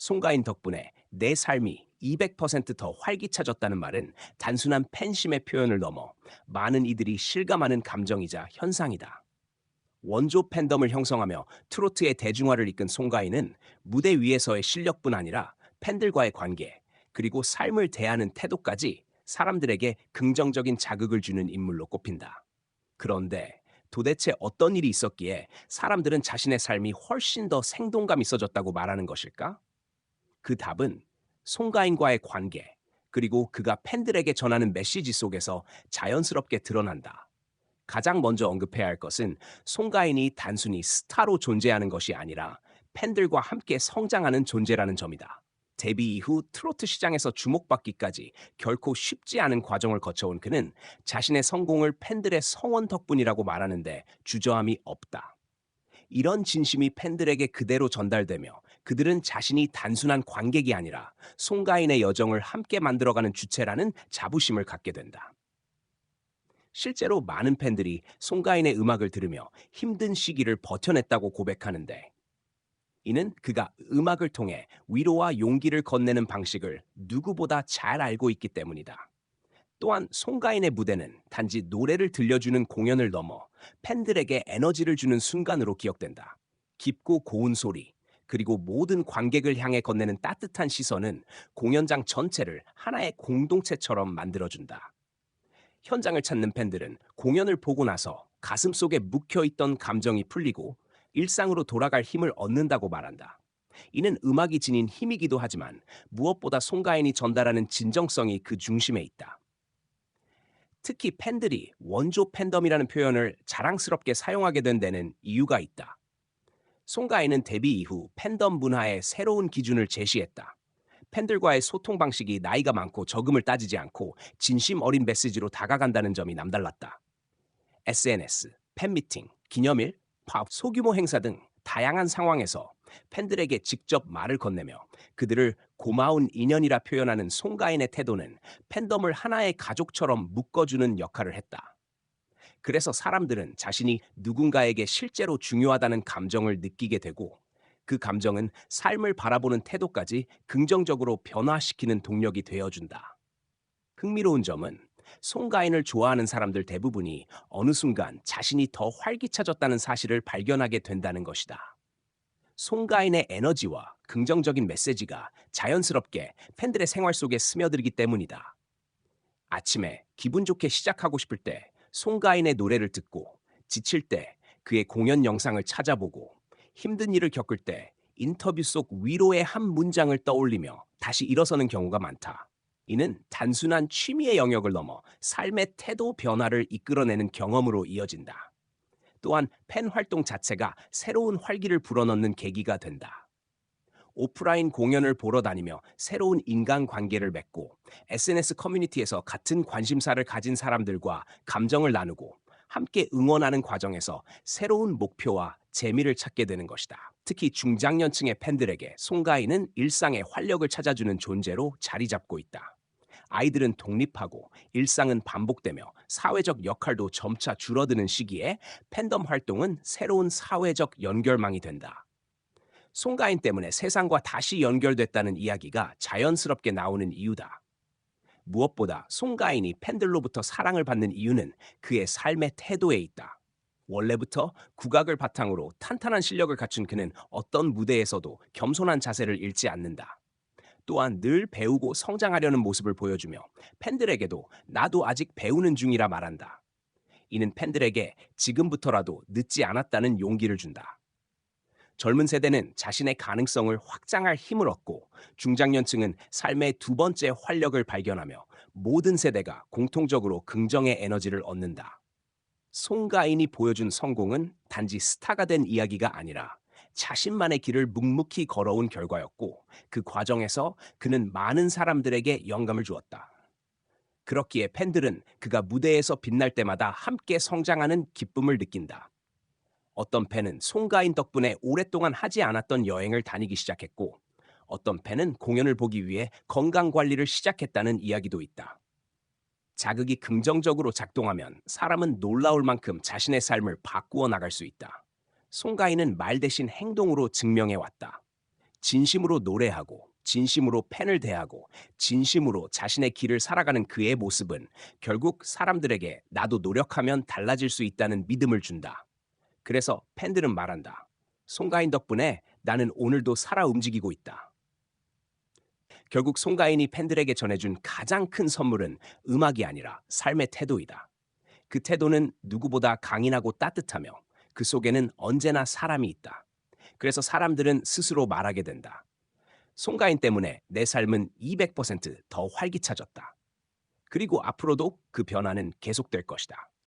송가인 덕분에 내 삶이 200%더 활기차졌다는 말은 단순한 팬심의 표현을 넘어 많은 이들이 실감하는 감정이자 현상이다. 원조 팬덤을 형성하며 트로트의 대중화를 이끈 송가인은 무대 위에서의 실력뿐 아니라 팬들과의 관계, 그리고 삶을 대하는 태도까지 사람들에게 긍정적인 자극을 주는 인물로 꼽힌다. 그런데 도대체 어떤 일이 있었기에 사람들은 자신의 삶이 훨씬 더 생동감 있어졌다고 말하는 것일까? 그 답은 송가인과의 관계, 그리고 그가 팬들에게 전하는 메시지 속에서 자연스럽게 드러난다. 가장 먼저 언급해야 할 것은 송가인이 단순히 스타로 존재하는 것이 아니라 팬들과 함께 성장하는 존재라는 점이다. 데뷔 이후 트로트 시장에서 주목받기까지 결코 쉽지 않은 과정을 거쳐온 그는 자신의 성공을 팬들의 성원 덕분이라고 말하는데 주저함이 없다. 이런 진심이 팬들에게 그대로 전달되며 그들은 자신이 단순한 관객이 아니라 송가인의 여정을 함께 만들어가는 주체라는 자부심을 갖게 된다. 실제로 많은 팬들이 송가인의 음악을 들으며 힘든 시기를 버텨냈다고 고백하는데 이는 그가 음악을 통해 위로와 용기를 건네는 방식을 누구보다 잘 알고 있기 때문이다. 또한 송가인의 무대는 단지 노래를 들려주는 공연을 넘어 팬들에게 에너지를 주는 순간으로 기억된다. 깊고 고운 소리, 그리고 모든 관객을 향해 건네는 따뜻한 시선은 공연장 전체를 하나의 공동체처럼 만들어준다. 현장을 찾는 팬들은 공연을 보고 나서 가슴 속에 묵혀있던 감정이 풀리고 일상으로 돌아갈 힘을 얻는다고 말한다. 이는 음악이 지닌 힘이기도 하지만 무엇보다 송가인이 전달하는 진정성이 그 중심에 있다. 특히 팬들이 원조 팬덤이라는 표현을 자랑스럽게 사용하게 된 데는 이유가 있다. 송가인은 데뷔 이후 팬덤 문화의 새로운 기준을 제시했다. 팬들과의 소통 방식이 나이가 많고 적음을 따지지 않고 진심 어린 메시지로 다가간다는 점이 남달랐다. SNS, 팬미팅, 기념일, 팝, 소규모 행사 등 다양한 상황에서 팬들에게 직접 말을 건네며 그들을 고마운 인연이라 표현하는 송가인의 태도는 팬덤을 하나의 가족처럼 묶어주는 역할을 했다. 그래서 사람들은 자신이 누군가에게 실제로 중요하다는 감정을 느끼게 되고 그 감정은 삶을 바라보는 태도까지 긍정적으로 변화시키는 동력이 되어준다. 흥미로운 점은 송가인을 좋아하는 사람들 대부분이 어느 순간 자신이 더 활기차졌다는 사실을 발견하게 된다는 것이다. 송가인의 에너지와 긍정적인 메시지가 자연스럽게 팬들의 생활 속에 스며들기 때문이다. 아침에 기분 좋게 시작하고 싶을 때 송가인의 노래를 듣고 지칠 때 그의 공연 영상을 찾아보고 힘든 일을 겪을 때 인터뷰 속 위로의 한 문장을 떠올리며 다시 일어서는 경우가 많다. 이는 단순한 취미의 영역을 넘어 삶의 태도 변화를 이끌어내는 경험으로 이어진다. 또한 팬 활동 자체가 새로운 활기를 불어넣는 계기가 된다. 오프라인 공연을 보러 다니며 새로운 인간 관계를 맺고 SNS 커뮤니티에서 같은 관심사를 가진 사람들과 감정을 나누고 함께 응원하는 과정에서 새로운 목표와 재미를 찾게 되는 것이다. 특히 중장년층의 팬들에게 송가인은 일상의 활력을 찾아주는 존재로 자리 잡고 있다. 아이들은 독립하고 일상은 반복되며 사회적 역할도 점차 줄어드는 시기에 팬덤 활동은 새로운 사회적 연결망이 된다. 송가인 때문에 세상과 다시 연결됐다는 이야기가 자연스럽게 나오는 이유다. 무엇보다 송가인이 팬들로부터 사랑을 받는 이유는 그의 삶의 태도에 있다. 원래부터 국악을 바탕으로 탄탄한 실력을 갖춘 그는 어떤 무대에서도 겸손한 자세를 잃지 않는다. 또한 늘 배우고 성장하려는 모습을 보여주며 팬들에게도 나도 아직 배우는 중이라 말한다. 이는 팬들에게 지금부터라도 늦지 않았다는 용기를 준다. 젊은 세대는 자신의 가능성을 확장할 힘을 얻고 중장년층은 삶의 두 번째 활력을 발견하며 모든 세대가 공통적으로 긍정의 에너지를 얻는다. 송가인이 보여준 성공은 단지 스타가 된 이야기가 아니라 자신만의 길을 묵묵히 걸어온 결과였고 그 과정에서 그는 많은 사람들에게 영감을 주었다. 그렇기에 팬들은 그가 무대에서 빛날 때마다 함께 성장하는 기쁨을 느낀다. 어떤 팬은 송가인 덕분에 오랫동안 하지 않았던 여행을 다니기 시작했고 어떤 팬은 공연을 보기 위해 건강 관리를 시작했다는 이야기도 있다. 자극이 긍정적으로 작동하면 사람은 놀라울 만큼 자신의 삶을 바꾸어 나갈 수 있다. 송가인은 말 대신 행동으로 증명해 왔다. 진심으로 노래하고 진심으로 팬을 대하고 진심으로 자신의 길을 살아가는 그의 모습은 결국 사람들에게 나도 노력하면 달라질 수 있다는 믿음을 준다. 그래서 팬들은 말한다. 송가인 덕분에 나는 오늘도 살아 움직이고 있다. 결국 송가인이 팬들에게 전해준 가장 큰 선물은 음악이 아니라 삶의 태도이다. 그 태도는 누구보다 강인하고 따뜻하며 그 속에는 언제나 사람이 있다. 그래서 사람들은 스스로 말하게 된다. 송가인 때문에 내 삶은 200%더 활기차졌다. 그리고 앞으로도 그 변화는 계속될 것이다.